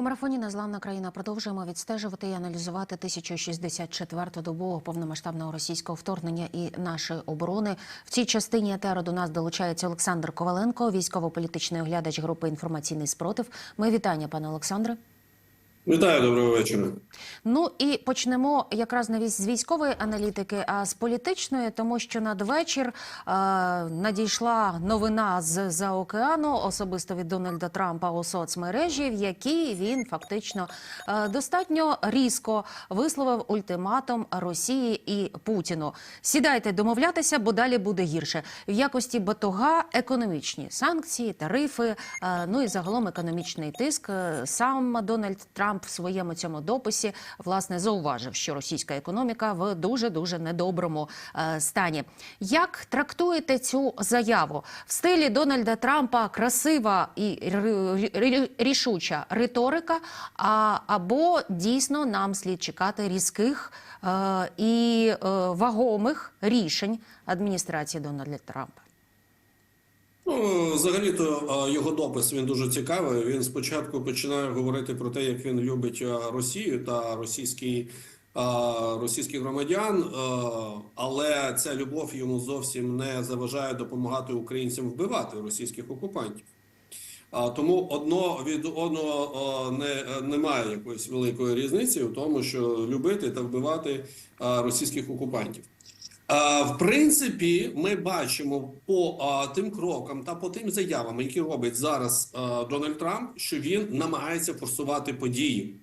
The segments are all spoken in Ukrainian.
У марафоні Незламна країна продовжуємо відстежувати і аналізувати 1064-ту добу повномасштабного російського вторгнення і нашої оборони. В цій частині етеру до нас долучається Олександр Коваленко, військово-політичний оглядач групи інформаційний спротив. Ми вітання, пане Олександре. Вітаю, доброго вечора. Ну і почнемо якраз не з військової аналітики, а з політичної, тому що надвечір е, надійшла новина з за океану, особисто від Дональда Трампа у соцмережі, в якій він фактично е, достатньо різко висловив ультиматум Росії і Путіну. Сідайте домовлятися, бо далі буде гірше. В якості батога економічні санкції, тарифи, е, ну і загалом економічний тиск. Е, Сам Дональд Трамп в своєму цьому дописі власне зауважив, що російська економіка в дуже дуже недоброму е, стані. Як трактуєте цю заяву в стилі Дональда Трампа? Красива і рішуча риторика, а або дійсно нам слід чекати різких е, і е, вагомих рішень адміністрації Дональда Трампа? Ну, взагалі-то його допис він дуже цікавий. Він спочатку починає говорити про те, як він любить Росію та російський, російських громадян, але ця любов йому зовсім не заважає допомагати українцям вбивати російських окупантів. А тому одно від одного не немає якоїсь великої різниці в тому, що любити та вбивати російських окупантів. В принципі, ми бачимо по тим крокам та по тим заявам, які робить зараз е, Дональд Трамп, що він намагається форсувати події.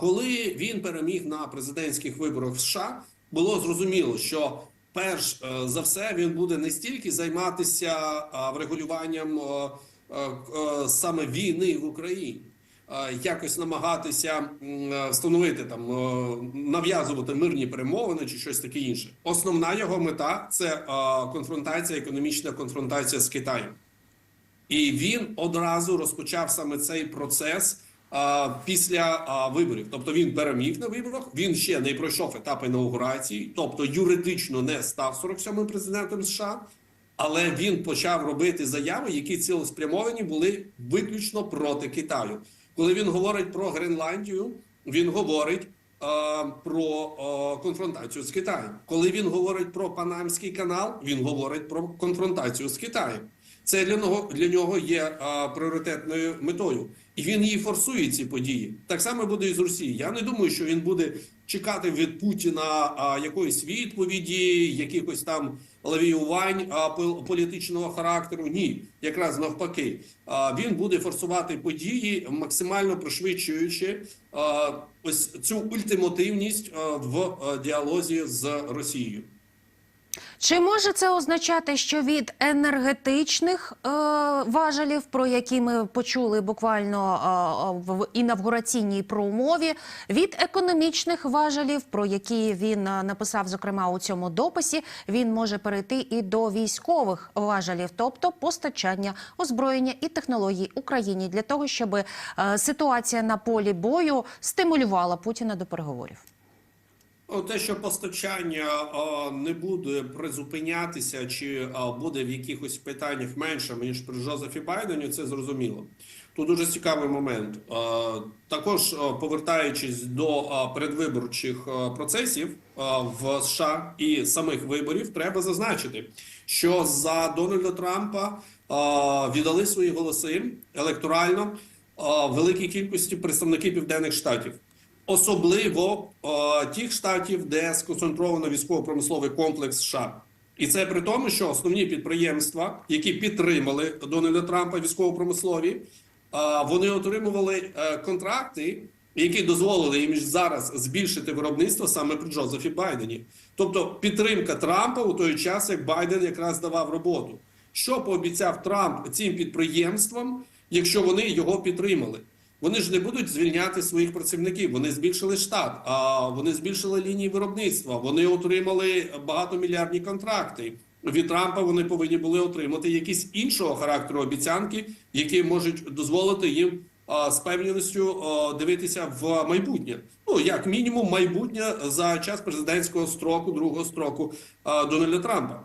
Коли він переміг на президентських виборах в США, було зрозуміло, що перш е, за все він буде не стільки займатися врегулюванням саме війни в Україні. Е, Якось намагатися е, встановити там е, нав'язувати мирні перемовини чи щось таке інше. Основна його мета це конфронтація, економічна конфронтація з Китаєм. І він одразу розпочав саме цей процес після виборів. Тобто він переміг на виборах. Він ще не пройшов етап інаугурації, тобто юридично не став 47-м президентом США. Але він почав робити заяви, які цілеспрямовані були виключно проти Китаю. Коли він говорить про Гренландію, він говорить е, про е, конфронтацію з Китаєм. Коли він говорить про Панамський канал, він говорить про конфронтацію з Китаєм. Це для нього для нього є е, пріоритетною метою, і він її форсує ці події. Так само буде і з Росії. Я не думаю, що він буде чекати від Путіна а, якоїсь відповіді, якихось там лавіювань а, пол- політичного характеру. Ні, якраз навпаки, а, він буде форсувати події, максимально пришвидшуючи а, ось цю ультимативність а, в а, діалозі з Росією. Чи може це означати, що від енергетичних е, важелів, про які ми почули буквально е, в інавгураційній промові, від економічних важелів, про які він е, написав, зокрема у цьому дописі, він може перейти і до військових важелів, тобто постачання озброєння і технологій Україні для того, щоб е, ситуація на полі бою стимулювала Путіна до переговорів? Те, що постачання не буде призупинятися, чи буде в якихось питаннях менше ніж при Джозефі Байдені, це зрозуміло. Тут дуже цікавий момент. Також повертаючись до передвиборчих процесів в США і самих виборів, треба зазначити, що за Дональда Трампа віддали свої голоси електорально великій кількості представників південних штатів особливо е, тих штатів, де сконцентровано військово-промисловий комплекс США. І це при тому, що основні підприємства, які підтримали Дональда Трампа військово-промислові, е, вони отримували е, контракти, які дозволили їм зараз збільшити виробництво саме при Джозефі Байдені. Тобто підтримка Трампа у той час, як Байден якраз давав роботу. Що пообіцяв Трамп цим підприємствам, якщо вони його підтримали? Вони ж не будуть звільняти своїх працівників. Вони збільшили штат, а вони збільшили лінії виробництва. Вони отримали багатомільярдні контракти. Від Трампа вони повинні були отримати якісь іншого характеру обіцянки, які можуть дозволити їм з певністю дивитися в майбутнє. Ну як мінімум, майбутнє за час президентського строку, другого строку Дональда Трампа.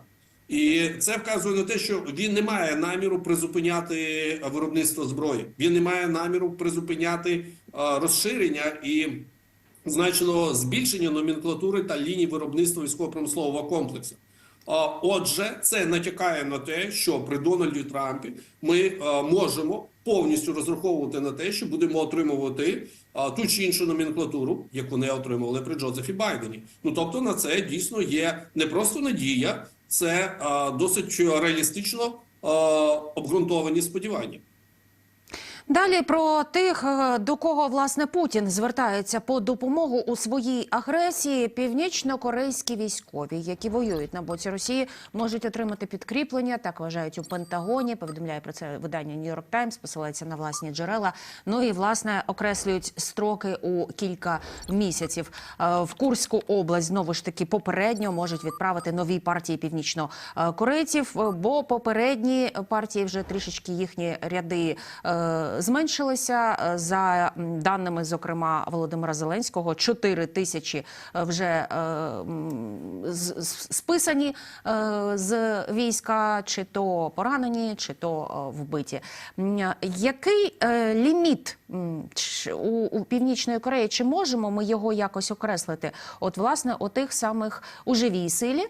І це вказує на те, що він не має наміру призупиняти виробництво зброї. Він не має наміру призупиняти е, розширення і значного збільшення номенклатури та ліній виробництва військово-промислового комплексу. А, Отже, це натякає на те, що при Дональді Трампі ми е, можемо повністю розраховувати на те, що будемо отримувати е, ту чи іншу номенклатуру, яку не отримували при Джозефі Байдені. Ну тобто на це дійсно є не просто надія, це е, досить реалістично е, обґрунтовані сподівання. Далі про тих, е, до кого власне Путін звертається по допомогу у своїй агресії. Північно-корейські військові, які воюють на боці Росії, можуть отримати підкріплення. Так вважають у Пентагоні. Повідомляє про це видання New York Times, посилається на власні джерела. Ну і власне окреслюють строки у кілька місяців. Е, В Курську область знову ж таки попередньо можуть відправити нові партії північно-корейців, е, бо попередні партії вже трішечки їхні ряди. Зменшилися е, за даними, зокрема Володимира Зеленського. 4 тисячі е, вже е, списані з війська, чи то поранені, чи то вбиті. Який ліміт у, північної Кореї? Чи можемо ми його якось окреслити? От власне у тих самих у живій силі,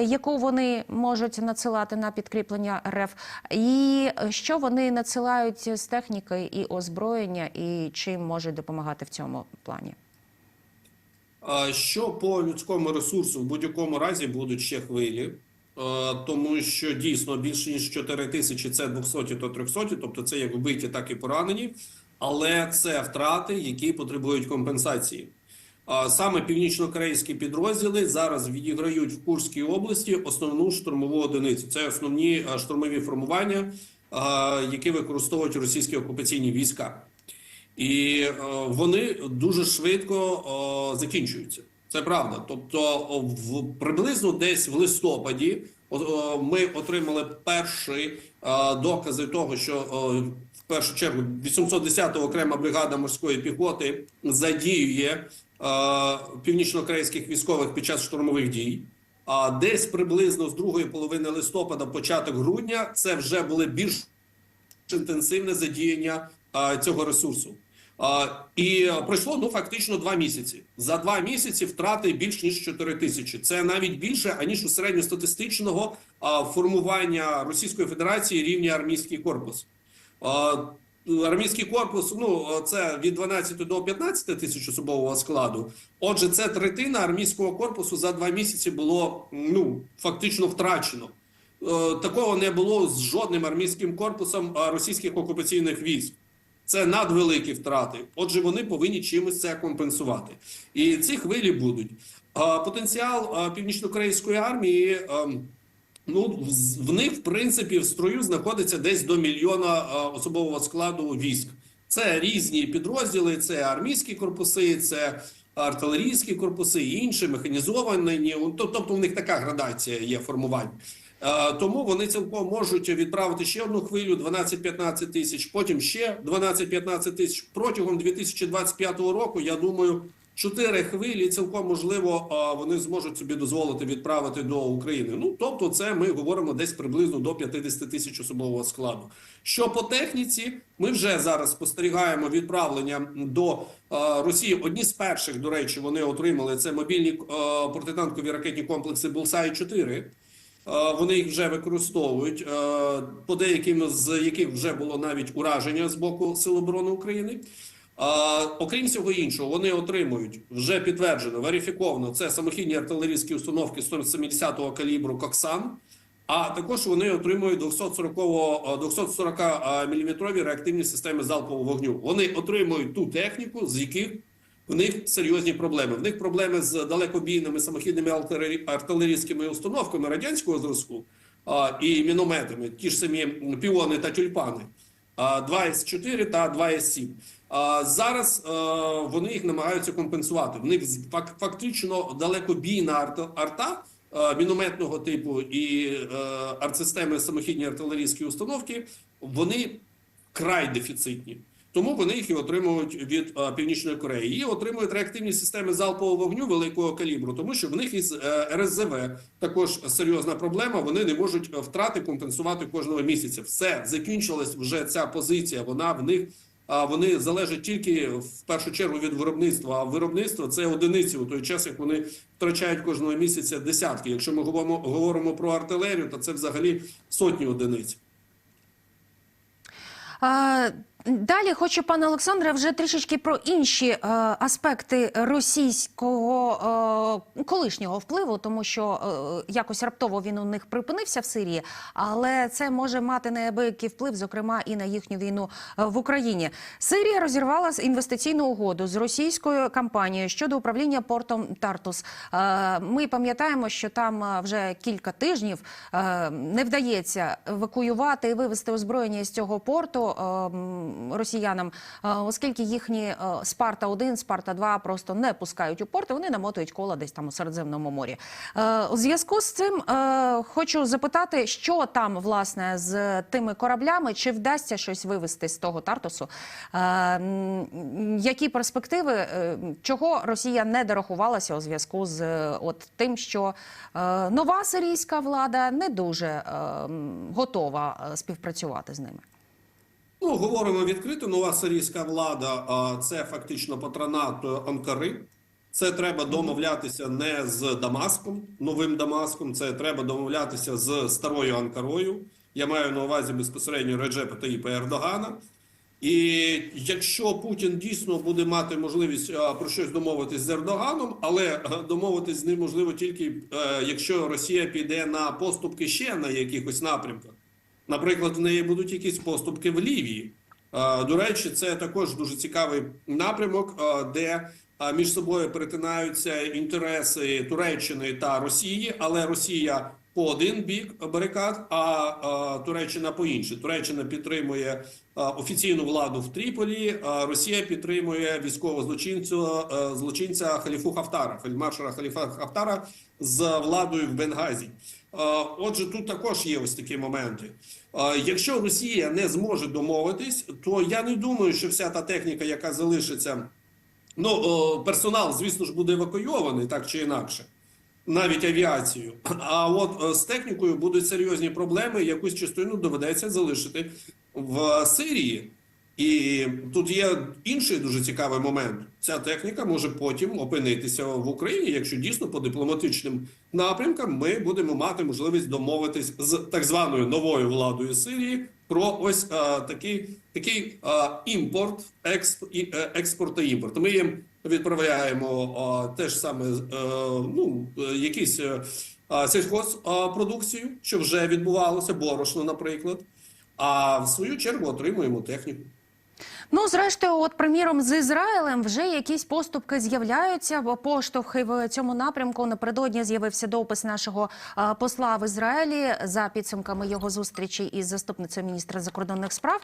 яку вони можуть надсилати на підкріплення РФ, і що вони надсилають з техніки і озброєння, і чим можуть допомагати в цьому плані? Що по людському ресурсу в будь-якому разі будуть ще хвилі, тому що дійсно більше ніж 4 тисячі це 200 то 300, тобто це як вбиті, так і поранені, але це втрати, які потребують компенсації. Саме північно-корейські підрозділи зараз відіграють в Курській області основну штурмову одиницю. Це основні штурмові формування, які використовують російські окупаційні війська. І е, вони дуже швидко закінчуються. Це правда. Тобто, в приблизно десь в листопаді ми отримали перші докази того, що в першу чергу 810 окрема бригада морської піхоти задіює північно-корейських військових під час штурмових дій. А десь приблизно з другої половини листопада, початок грудня, це вже були більш інтенсивне задіяння а, цього ресурсу. А, і пройшло ну фактично два місяці. За два місяці втрати більш ніж 4 тисячі. Це навіть більше аніж у середньостатистичного а, формування Російської Федерації рівня армійський корпус. А, Армійський корпус, ну це від 12 до 15 тисяч особового складу. Отже, це третина армійського корпусу за два місяці було ну фактично втрачено. Е, Такого не було з жодним армійським корпусом російських окупаційних військ. Це надвеликі втрати. Отже, вони повинні чимось це компенсувати. І ці хвилі будуть. Потенціал північнокорейської армії. Ну, в- в них, в принципі, в строю знаходиться десь до мільйона особового складу військ. Це різні підрозділи, це армійські корпуси, це артилерійські корпуси, інші механізовані. Тобто, у них така градація є формувань. Е, Тому вони цілком можуть відправити ще одну хвилю 12-15 тисяч, потім ще 12-15 тисяч протягом 2025 року. Я думаю, чотири хвилі цілком можливо вони зможуть собі дозволити відправити до України. Ну тобто, це ми говоримо десь приблизно до 50 тисяч особового складу. Що по техніці, ми вже зараз спостерігаємо відправлення до Росії. Одні з перших, до речі, вони отримали це мобільні протитанкові ракетні комплекси Булсай 4 Е, Вони їх вже використовують, по деяким з яких вже було навіть ураження з боку Сил оборони України. Е, Окрім всього іншого, вони отримують вже підтверджено, верифіковано це самохідні артилерійські установки 170-го калібру Коксан. А також вони отримують 240 240 мм реактивні системи залпового вогню. Вони отримують ту техніку, з яких в них серйозні проблеми. В них проблеми з далекобійними самохідними артилерійськими установками радянського зразку а, і мінометами, ті ж самі піони та тюльпани. А, 2С4 та 2С7. Зараз е, вони їх намагаються компенсувати. В них фактично далекобійна арта е, мінометного типу і е, артсистеми самохідні артилерійські установки. Вони край дефіцитні. Тому вони їх і отримують від е, Північної Кореї. І отримують реактивні системи залпового вогню великого калібру, тому що в них із е, РСЗВ також серйозна проблема. Вони не можуть е, втрати компенсувати кожного місяця. Все закінчилась вже ця позиція. Вона в них. А вони залежать тільки в першу чергу від виробництва. А виробництво це одиниці у той час, як вони втрачають кожного місяця десятки. Якщо ми говоримо, говоримо про артилерію, то це взагалі сотні одиниць. А, Далі хочу, пане Олександре, вже трішечки про інші е, аспекти російського е, колишнього впливу, тому що е, якось раптово він у них припинився в Сирії, але це може мати неабиякий вплив, зокрема і на їхню війну е, в Україні. Сирія розірвала інвестиційну угоду з російською компанією щодо управління портом Тартус. Е, ми пам'ятаємо, що там е, вже кілька тижнів е, не вдається евакуювати і вивезти озброєння з цього порту. е, росіянам, е, оскільки їхні е, Спарта 1 Спарта 2 просто не пускають у порти, вони намотують кола десь там у Середземному морі. Е, У зв'язку з цим хочу запитати, що там власне з тими кораблями, чи вдасться щось вивезти з того Тартусу? Які перспективи, чого Росія не дорахувалася у зв'язку з от тим, що нова сирійська влада не дуже готова співпрацювати з ними? Ну, говоримо відкрито. Нова сирійська влада а, це фактично патронат е, Анкари. Це треба домовлятися не з Дамаском, новим Дамаском. Це треба домовлятися з старою Анкарою. Я маю на увазі безпосередньо Реджепа Таїпа Ердогана. І якщо Путін дійсно буде мати можливість про щось домовитись з Ердоганом, але е, домовитись з ним можливо тільки е, якщо Росія піде на поступки ще на якихось напрямках. Наприклад, в неї будуть якісь поступки в Лівії. До речі, це також дуже цікавий напрямок, де між собою перетинаються інтереси Туреччини та Росії, але Росія по один бік барикад, а Туреччина по інший. Туреччина підтримує офіційну владу в Тріполі. а Росія підтримує військового злочинця е, злочинця Халіфу Хафтара, фельдмаршала Халіфа Хафтара з владою в Бенгазі. Е, Отже, тут також є ось такі моменти. Е, Якщо Росія не зможе домовитись, то я не думаю, що вся та техніка, яка залишиться, ну персонал, звісно ж, буде евакуйований так чи інакше, навіть авіацію. А от е, з технікою будуть серйозні проблеми. Якусь частину доведеться залишити в Сирії. І тут є інший дуже цікавий момент. Ця техніка може потім опинитися в Україні, якщо дійсно по дипломатичним напрямкам ми будемо мати можливість домовитись з так званою новою владою Сирії про ось е, такий, такий е, імпорт, експ, і, е, експорт та імпорт. Ми їм відправляємо е, теж саме е, ну, якісь е, сільхозпродукцію, що вже відбувалося, борошно, наприклад. А в свою чергу отримуємо техніку. Ну, зрештою, от приміром з Ізраїлем вже якісь поступки з'являються. Поштовхи в цьому напрямку напередодні з'явився допис нашого посла в Ізраїлі за підсумками його зустрічі із заступницею міністра закордонних справ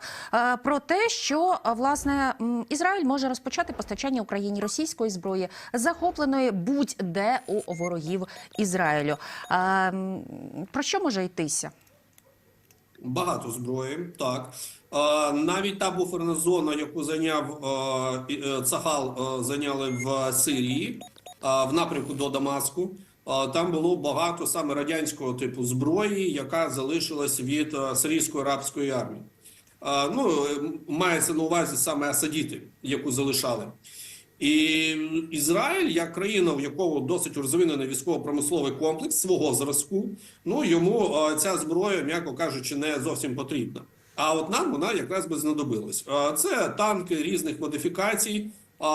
про те, що власне Ізраїль може розпочати постачання Україні російської зброї, захопленої будь-де у ворогів Ізраїлю. Про що може йтися? Багато зброї, так. Навіть та буферна зона, яку зайняв е, е, зайняли в Сирії в напрямку до Дамаску. там було багато саме радянського типу зброї, яка залишилась від е, сирійської арабської армії. Ну, е, мається на увазі саме Асадіти, яку залишали. І Ізраїль, як країна, в якого досить розвинений військово-промисловий комплекс свого зразку, ну йому е, ця зброя, м'яко кажучи, не зовсім потрібна. А от нам вона якраз би знадобилась. Е, Це танки різних модифікацій, е,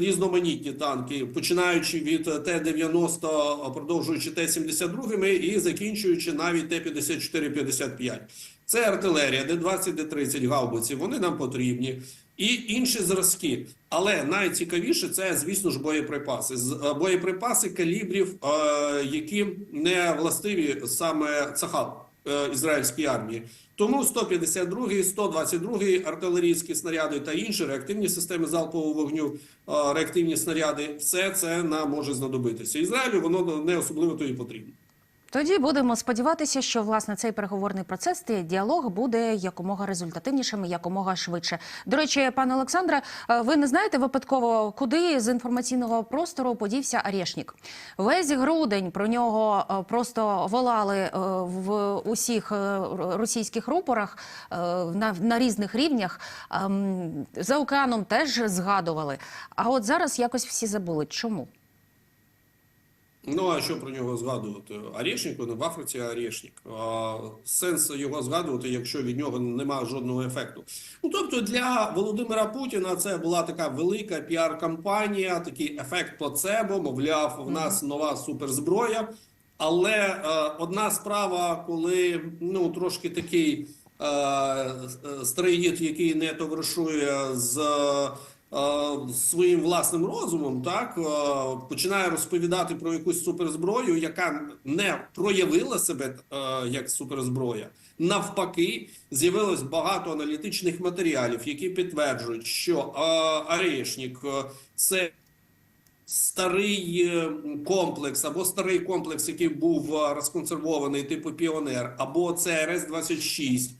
різноманітні танки, починаючи від Т-90, продовжуючи Т-72 і закінчуючи навіть Т-54-55. Це артилерія, Д-20, Д-30 гаубиці. Вони нам потрібні. І інші зразки. Але найцікавіше це, звісно ж, боєприпаси. Е, Боєприпаси калібрів, е, які не властиві саме Цахал е, ізраїльській армії. Тому 152, 122 артилерійські снаряди та інші реактивні системи залпового вогню, реактивні снаряди, все це нам може знадобитися. Ізраїлю воно не особливо то потрібно. Тоді будемо сподіватися, що власне цей переговорний процес, цей діалог буде якомога результативнішим, якомога швидше. До речі, пане Олександре, е, ви не знаєте випадково, куди з інформаційного простору подівся Арешнік? Весь грудень про нього е, просто волали е, в усіх російських рупорах на, на різних рівнях. Ем, За океаном теж згадували. А от зараз якось всі забули. Чому? Ну а що про нього згадувати? Орешник, він в Африці Орешник. А, Сенс його згадувати, якщо від нього немає жодного ефекту. Ну тобто для Володимира Путіна це була така велика піар-кампанія, такий ефект плацебо. Мовляв, в нас нова суперзброя. Але е, одна справа, коли ну трошки такий е, е, старий дід, який не товаришує з своїм власним розумом, так е, починає розповідати про якусь суперзброю, яка не проявила себе е, як суперзброя. Навпаки, з'явилось багато аналітичних матеріалів, які підтверджують, що е, е, це старий е, комплекс або старий комплекс, який був е, розконсервований, типу Піонер, або ЦРС 26 е,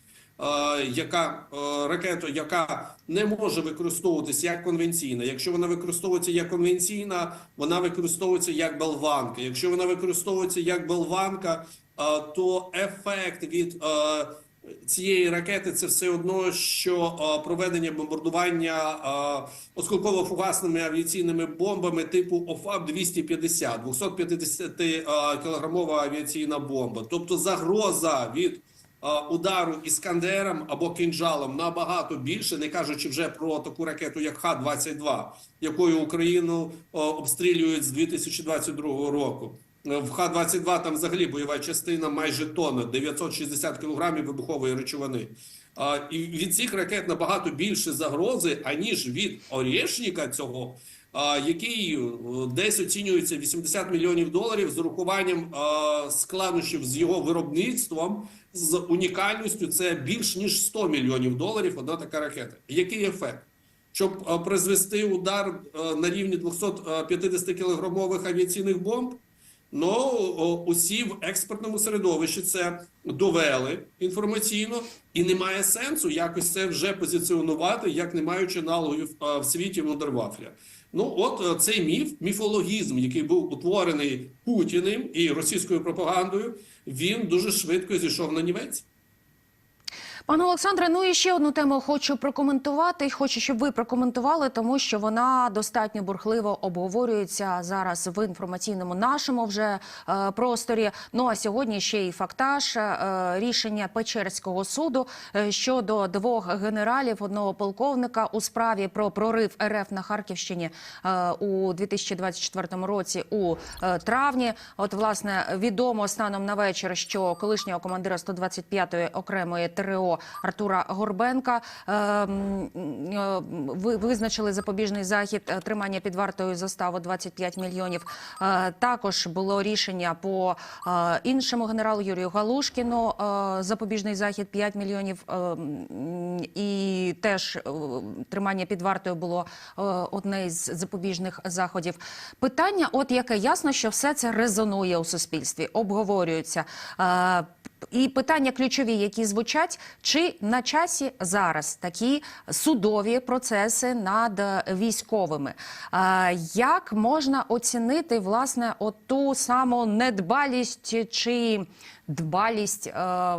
яка е, ракета, яка не може використовуватися як конвенційна. Якщо вона використовується як конвенційна, вона використовується як болванка. Якщо вона використовується як болванка, е, то ефект від е, цієї ракети це все одно, що е, проведення бомбардування е, осколково-фугасними авіаційними бомбами типу ОФАБ 250 250 е, кілограмова авіаційна бомба. Тобто загроза від е, удару іскандером або кинджалом набагато більше, не кажучи вже про таку ракету, як Х-22, якою Україну е, обстрілюють з 2022 року. Е, В Х-22 там взагалі бойова частина майже тонна, 960 кілограмів вибухової речовини. І від цих ракет набагато більше загрози, аніж від Орешника цього, який е, десь оцінюється 80 мільйонів доларів з урахуванням складнощів з його виробництвом, з унікальністю це більш ніж 100 мільйонів доларів одна така ракета. Який ефект? Щоб призвести удар на рівні 250 кілограмових авіаційних бомб, Ну, усі в експертному середовищі це довели інформаційно, і немає сенсу якось це вже позиціонувати, як не маючи аналогів в світі Вундервафля. Ну, от е, цей міф, міфологізм, який був утворений Путіним і російською пропагандою, він дуже швидко зійшов на нівець. Пане Олександре, ну і ще одну тему хочу прокоментувати. Хочу, щоб ви прокоментували, тому що вона достатньо бурхливо обговорюється зараз в інформаційному нашому вже е, просторі. Ну а сьогодні ще й фактаж е, рішення Печерського суду е, щодо двох генералів, одного полковника у справі про прорив РФ на Харківщині е, у 2024 році у е, травні. От власне відомо станом на вечір, що колишнього командира 125-ї окремої ТРО Артура Горбенка е, е, ви- визначили запобіжний захід е, тримання під вартою заставу 25 мільйонів. Також було рішення по іншому генералу Юрію Галушкіну. Запобіжний захід 5 мільйонів. І теж тримання під вартою було одне із запобіжних заходів. Питання, от яке ясно, що все це резонує у суспільстві, обговорюється. І питання ключові, які звучать, чи на часі зараз такі судові процеси над е, військовими? Як можна оцінити власне оту саму недбалість чи дбалість е,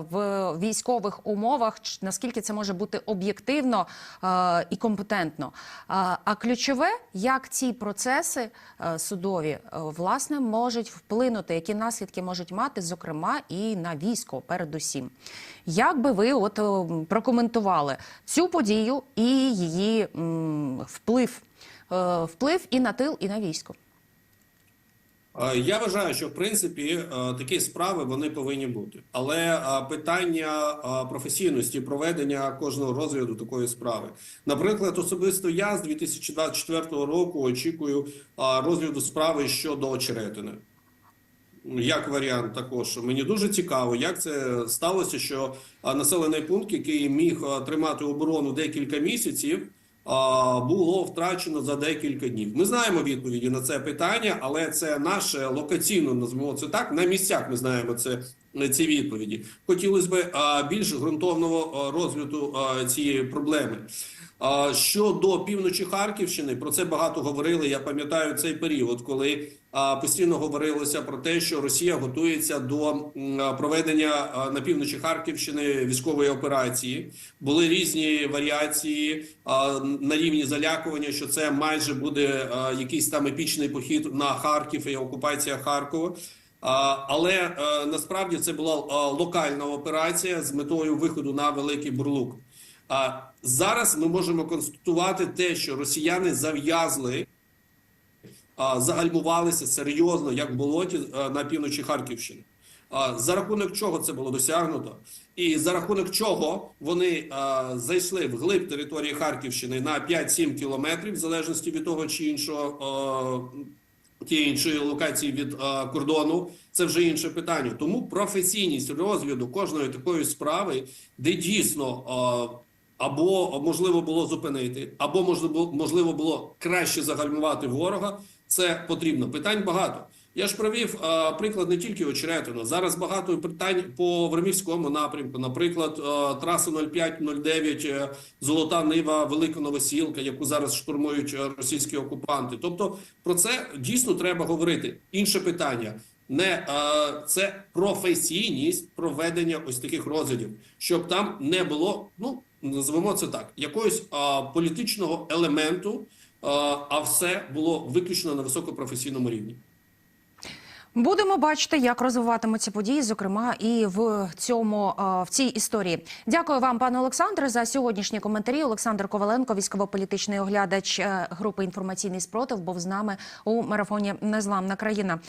в військових умовах? Наскільки це може бути об'єктивно е, і компетентно? А ключове, як ці процеси судові власне можуть вплинути, які наслідки можуть мати, зокрема, і на військо, передусім. Як би ви от е, прокоментували цю подію і її вплив, Е, вплив і на тил, і на військо? Е, Я вважаю, що в принципі такі справи вони повинні бути, але питання професійності проведення кожного розгляду такої справи, наприклад, особисто я з 2024 року очікую розгляду справи щодо очеретини. Як варіант, також мені дуже цікаво, як це сталося, що населений пункт, який міг тримати оборону декілька місяців, було втрачено за декілька днів. Ми знаємо відповіді на це питання, але це наше локаційно назвемо це так. На місцях ми знаємо це ці відповіді. Хотілося б більш ґрунтовного розгляду цієї проблеми. Щодо півночі Харківщини, про це багато говорили. Я пам'ятаю цей період, коли постійно говорилося про те, що Росія готується до проведення на півночі Харківщини військової операції. Були різні варіації на рівні залякування, що це майже буде якийсь там епічний похід на Харків і окупація Харкова. Але е, насправді це була локальна операція з метою виходу на великий бурлук. А зараз ми можемо констатувати те, що росіяни зав'язли, загальмувалися серйозно, як в болоті на півночі Харківщини. За рахунок чого це було досягнуто, і за рахунок чого вони а, зайшли в глиб території Харківщини на 5-7 кілометрів, в залежності від того чи іншого. Тієї іншої локації від а, кордону, це вже інше питання. Тому професійність розгляду кожної такої справи, де дійсно або можливо було зупинити, або можливо було краще загальмувати ворога. Це потрібно. Питань багато. Я ж провів а, приклад не тільки Очеретино. Зараз багато питань по Вермівському напрямку. Наприклад, а, траса 05-09, е, Золота Нива, Велика Новосілка, яку зараз штурмують е, російські окупанти. Тобто про це дійсно треба говорити. Інше питання. Не е, це професійність проведення ось таких розглядів, щоб там не було, ну назвемо це так, якогось е, політичного елементу, а все було виключно на високопрофесійному рівні. Будемо бачити, як розвиватимуться події, зокрема і в цьому в цій історії. Дякую вам, пане Олександре, за сьогоднішні коментарі. Олександр Коваленко, військово-політичний оглядач е, групи інформаційний спротив, був з нами у марафоні Незламна країна.